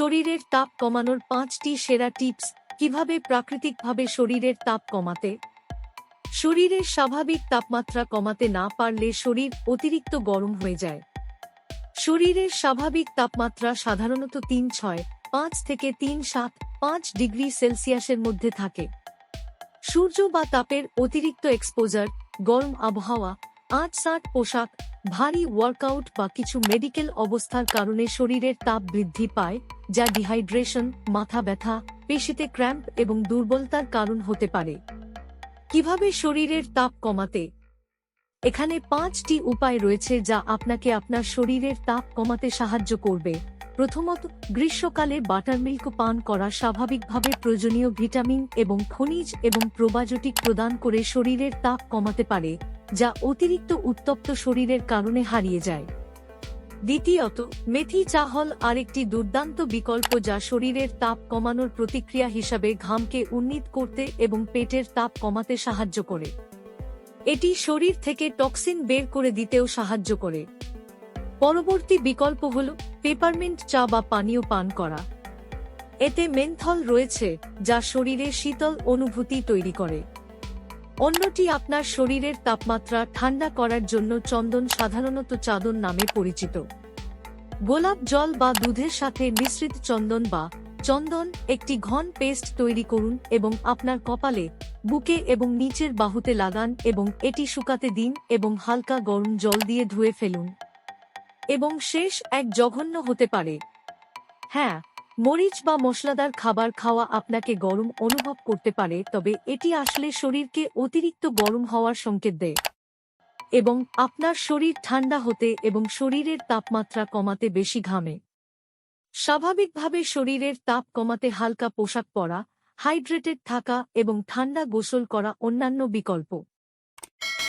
শরীরের তাপ কমানোর পাঁচটি সেরা টিপস কীভাবে প্রাকৃতিকভাবে শরীরের তাপ কমাতে? শরীরের স্বাভাবিক তাপমাত্রা কমাতে না পারলে শরীর অতিরিক্ত গরম হয়ে যায়। শরীরের স্বাভাবিক তাপমাত্রা সাধারণত তিন ছয়, পাঁচ থেকে তিন সাত, পাঁচ ডিগ্রি সেলসিয়াসের মধ্যে থাকে। সূর্য বা তাপের অতিরিক্ত এক্সপোজার গরম আবহাওয়া আট সাট পোশাক, ভারী ওয়ার্কআউট বা কিছু মেডিকেল অবস্থার কারণে শরীরের তাপ বৃদ্ধি পায়, যা ডিহাইড্রেশন মাথা ব্যথা, পেশিতে ক্র্যাম্প এবং দুর্বলতার কারণ হতে পারে। কীভাবে শরীরের তাপ কমাতে? এখানে পাঁচটি উপায় রয়েছে যা আপনাকে আপনার শরীরের তাপ কমাতে সাহায্য করবে। প্রথমত, গ্রীষ্মকালে বাটারমিল্ক পান করা স্বাভাবিকভাবে প্রয়োজনীয় ভিটামিন এবং খনিজ এবং প্রোবায়োটিক প্রদান করে শরীরের তাপ কমাতে পারে। যা অতিরিক্ত উত্তপ্ত শরীরের কারণে হারিয়ে যায়। দ্বিতীয়ত মেথি চাহল আরেকটি দুর্দান্ত বিকল্প যা শরীরের তাপ কমানোর প্রতিক্রিয়া হিসাবে ঘামকে উন্নীত করতে এবং পেটের তাপ কমাতে সাহায্য করে। এটি শরীর থেকে টক্সিন বের করে দিতেও সাহায্য করে। পরবর্তী বিকল্প হল পেপারমিন্ট চা বা পানীয় পান করা। এতে মেন্থল রয়েছে, যা শরীরে শীতল অনুভূতি তৈরি করে। অন্যটি আপনার শরীরের তাপমাত্রা ঠান্ডা করার জন্য চন্দন সাধারণত চাদন নামে পরিচিত। গোলাপ জল বা দুধের সাথে মিশ্রিত চন্দন বা চন্দন একটি ঘন পেস্ট তৈরি করুন এবং আপনার কপালে, বুকে এবং নিচের বাহুতে লাগান এবং এটি শুকাতে দিন এবং হালকা গরম জল দিয়ে ধুয়ে ফেলুন। এবং শেষ, এক জঘন্য হতে পারে। হ্যাঁ মরিচ বা মশলাদার খাবার খাওয়া আপনাকে গরম অনুভব করতে পারে, তবে এটি আসলে শরীরকে অতিরিক্ত গরম হওয়ার সংকেত দেয়। এবং আপনার শরীর ঠান্ডা হতে এবং শরীরের তাপমাত্রা কমাতে বেশি ঘামে। স্বাভাবিকভাবে শরীরের তাপ কমাতে হালকা পোশাক পরা, হাইড্রেটেড থাকা এবং ঠান্ডা গোসল করা অন্যান্য বিকল্প।